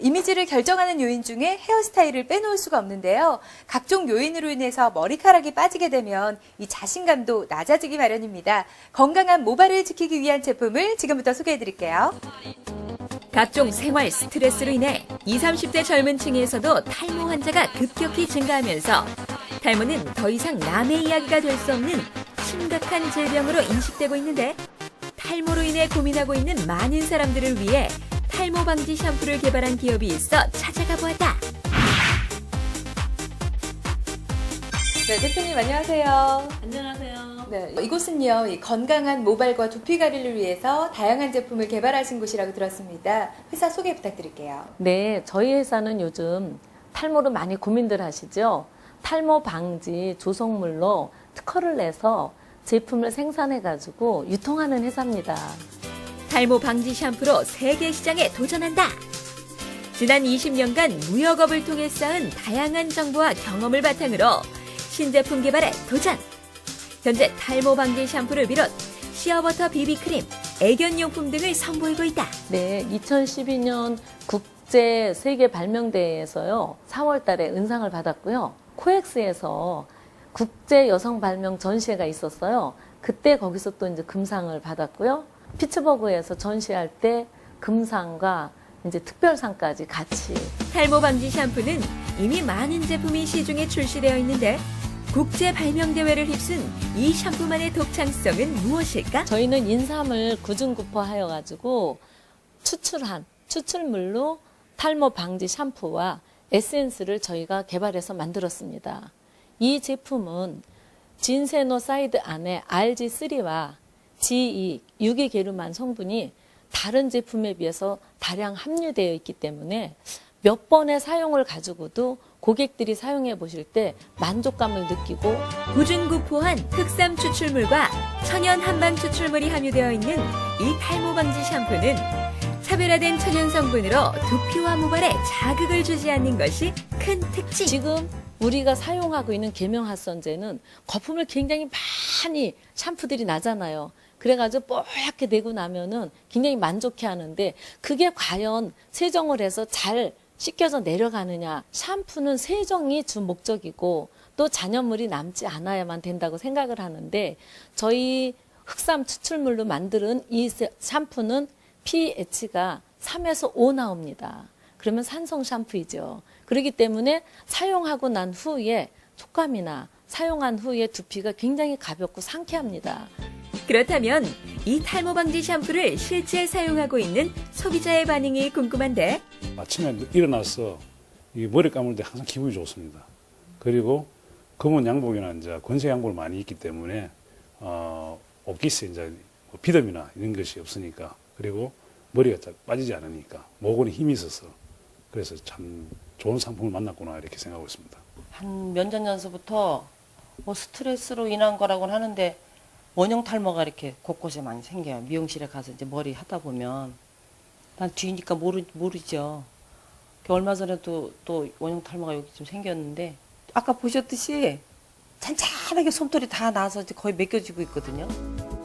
이미지를 결정하는 요인 중에 헤어스타일을 빼놓을 수가 없는데요. 각종 요인으로 인해서 머리카락이 빠지게 되면 이 자신감도 낮아지기 마련입니다. 건강한 모발을 지키기 위한 제품을 지금부터 소개해 드릴게요. 각종 생활 스트레스로 인해 20, 30대 젊은 층에서도 탈모 환자가 급격히 증가하면서 탈모는 더 이상 남의 이야기가 될 수 없는 심각한 질병으로 인식되고 있는데 탈모로 인해 고민하고 있는 많은 사람들을 위해 탈모 방지 샴푸를 개발한 기업이 있어 찾아가 보았다. 네, 대표님 안녕하세요. 안녕하세요. 네, 이곳은요, 이 건강한 모발과 두피 관리를 위해서 다양한 제품을 개발하신 곳이라고 들었습니다. 회사 소개 부탁드릴게요. 네, 저희 회사는 요즘 탈모로 많이 고민들 하시죠? 탈모 방지 조성물로 특허를 내서 제품을 생산해 가지고 유통하는 회사입니다. 탈모 방지 샴푸로 세계 시장에 도전한다. 지난 20년간 무역업을 통해 쌓은 다양한 정보와 경험을 바탕으로 신제품 개발에 도전. 현재 탈모 방지 샴푸를 비롯 시어버터 비비크림, 애견용품 등을 선보이고 있다. 네, 2012년 국제 세계 발명대회에서요, 4월 달에 은상을 받았고요. 코엑스에서 국제 여성 발명 전시회가 있었어요. 그때 거기서 또 이제 금상을 받았고요. 피츠버그에서 전시할 때 금상과 이제 특별상까지 같이 탈모 방지 샴푸는 이미 많은 제품이 시중에 출시되어 있는데 국제 발명 대회를 휩쓴 이 샴푸만의 독창성은 무엇일까? 저희는 인삼을 구중구포하여 가지고 추출한 추출물로 탈모 방지 샴푸와 에센스를 저희가 개발해서 만들었습니다. 이 제품은 진세노사이드 안에 RG3와 G2 유기 게르만 성분이 다른 제품에 비해서 다량 함유되어 있기 때문에 몇 번의 사용을 가지고도 고객들이 사용해 보실 때 만족감을 느끼고 구준구포한 흑삼 추출물과 천연 한방 추출물이 함유되어 있는 이 탈모 방지 샴푸는 차별화된 천연 성분으로 두피와 모발에 자극을 주지 않는 것이 큰 특징. 지금 우리가 사용하고 있는 계명합성제는 거품을 굉장히 많이 샴푸들이 나잖아요. 그래가지고 뽀얗게 내고 나면은 굉장히 만족해 하는데 그게 과연 세정을 해서 잘 씻겨져 내려가느냐. 샴푸는 세정이 주 목적이고 또 잔여물이 남지 않아야만 된다고 생각을 하는데 저희 흑삼 추출물로 만드는 이 세- 샴푸는 pH가 3에서 5 나옵니다. 그러면 산성 샴푸이죠. 그렇기 때문에 사용하고 난 후에 촉감이나 사용한 후에 두피가 굉장히 가볍고 상쾌합니다. 그렇다면 이 탈모 방지 샴푸를 실제 사용하고 있는 소비자의 반응이 궁금한데 아침에 일어나서 이 머리 감을 때 항상 기분이 좋습니다. 그리고 검은 양복이나 이제 권색 양복을 많이 입기 때문에 어, 옷깃에 이제 뭐 비듬이나 이런 것이 없으니까 그리고 머리가 잘 빠지지 않으니까 모근에 힘이 있어서 그래서 참 좋은 상품을 만났구나 이렇게 생각하고 있습니다. 한 몇 년 전서부터 뭐 스트레스로 인한 거라고는 하는데 원형 탈모가 이렇게 곳곳에 많이 생겨요. 미용실에 가서 이제 머리 하다 보면 난 뒤니까 모르 모르죠. 그 얼마 전에도 또 원형 탈모가 여기 좀 생겼는데 아까 보셨듯이 잔잔하게 솜털이 다 나서 이제 거의 벗겨지고 있거든요.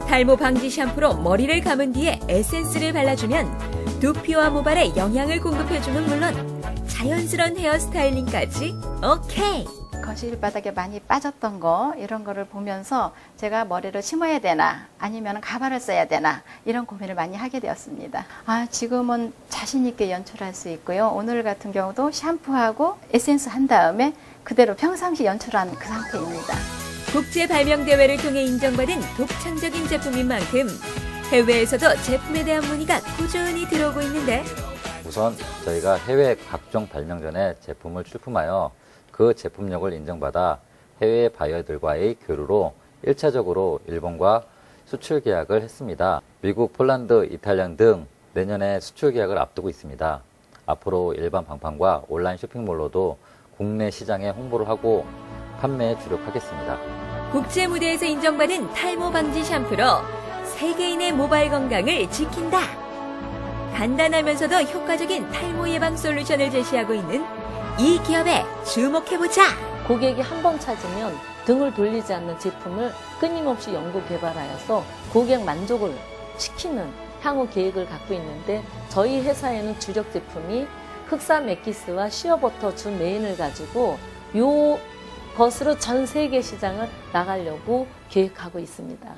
탈모 방지 샴푸로 머리를 감은 뒤에 에센스를 발라주면 두피와 모발에 영양을 공급해주는 물론 자연스러운 헤어 스타일링까지 오케이. 거실 바닥에 많이 빠졌던 거 이런 거를 보면서 제가 머리를 심어야 되나 아니면 가발을 써야 되나 이런 고민을 많이 하게 되었습니다. 아 지금은 자신 있게 연출할 수 있고요. 오늘 같은 경우도 샴푸하고 에센스 한 다음에 그대로 평상시 연출한 그 상태입니다. 국제 발명 대회를 통해 인정받은 독창적인 제품인 만큼 해외에서도 제품에 대한 문의가 꾸준히 들어오고 있는데 우선 저희가 해외 각종 발명전에 제품을 출품하여 그 제품력을 인정받아 해외 바이어들과의 교류로 1차적으로 일본과 수출 계약을 했습니다. 미국, 폴란드, 이탈리안 등 내년에 수출 계약을 앞두고 있습니다. 앞으로 일반 방판과 온라인 쇼핑몰로도 국내 시장에 홍보를 하고 판매에 주력하겠습니다. 국제 무대에서 인정받은 탈모 방지 샴푸로 세계인의 모발 건강을 지킨다. 간단하면서도 효과적인 탈모 예방 솔루션을 제시하고 있는 이 기업에 주목해보자. 고객이 한 번 찾으면 등을 돌리지 않는 제품을 끊임없이 연구 개발하여서 고객 만족을 시키는 향후 계획을 갖고 있는데 저희 회사에는 주력 제품이 흑산 맥기스와 시어버터 준 메인을 가지고 요 것으로 전 세계 시장을 나가려고 계획하고 있습니다.